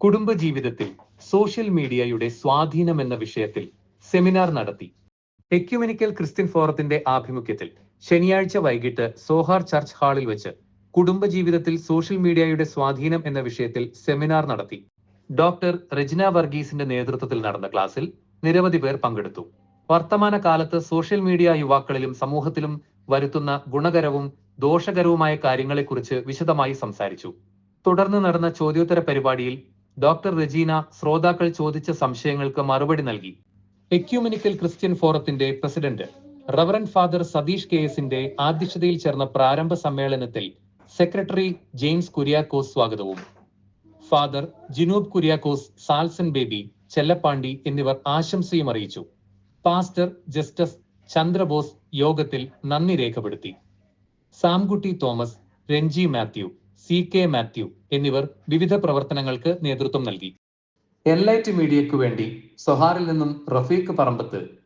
കുടുംബജീവിതത്തിൽ സോഷ്യൽ മീഡിയയുടെ സ്വാധീനം എന്ന വിഷയത്തിൽ സെമിനാർ നടത്തി. എക്യുമെനിക്കൽ ക്രിസ്ത്യൻ ഫോറത്തിന്റെ ആഭിമുഖ്യത്തിൽ ശനിയാഴ്ച വൈകിട്ട് സോഹാർ ചർച്ച് ഹാളിൽ വെച്ച് കുടുംബജീവിതത്തിൽ സോഷ്യൽ മീഡിയയുടെ സ്വാധീനം എന്ന വിഷയത്തിൽ സെമിനാർ നടത്തി. ഡോക്ടർ റെജിന വർഗീസിന്റെ നേതൃത്വത്തിൽ നടന്ന ക്ലാസ്സിൽ നിരവധി പേർ പങ്കെടുത്തു. വർത്തമാന കാലത്ത് സോഷ്യൽ മീഡിയ യുവാക്കളിലും സമൂഹത്തിലും വരുത്തുന്ന ഗുണകരവും ദോഷകരവുമായ കാര്യങ്ങളെക്കുറിച്ച് വിശദമായി സംസാരിച്ചു. തുടർന്ന് നടന്ന ചോദ്യോത്തര പരിപാടിയിൽ ഡോക്ടർ റെജീന ശ്രോതാക്കൾ ചോദിച്ച സംശയങ്ങൾക്ക് മറുപടി നൽകി. എക്യൂമെനിക്കൽ ക്രിസ്ത്യൻ ഫോറത്തിന്റെ president reverend father Satheesh K എസിന്റെ അധ്യക്ഷതയിൽ ചേർന്ന പ്രാരംഭ സമ്മേളനത്തിൽ സെക്രട്ടറി ജെയിംസ് കുര്യാക്കോസ് സ്വാഗതവും. ഫാദർ ജിനൂബ് കുര്യാക്കോസ് സാൽസൻ ബേബി ചെല്ലപ്പാണ്ടി എന്നിവർ ആശംസയും അറിയിച്ചു. പാസ്റ്റർ ജസ്റ്റിസ് ചന്ദ്രബോസ് യോഗത്തിൽ നന്ദി രേഖപ്പെടുത്തി. Samkutty Thomas Renji Mathew. C K Mathew എന്നിവർ വിവിധ പ്രവർത്തനങ്ങൾക്ക് നേതൃത്വം നൽകി. എൻലൈറ്റ് മീഡിയയ്ക്കു വേണ്ടി സൊഹാറിൽ നിന്നും റഫീഖ് പറമ്പത്ത്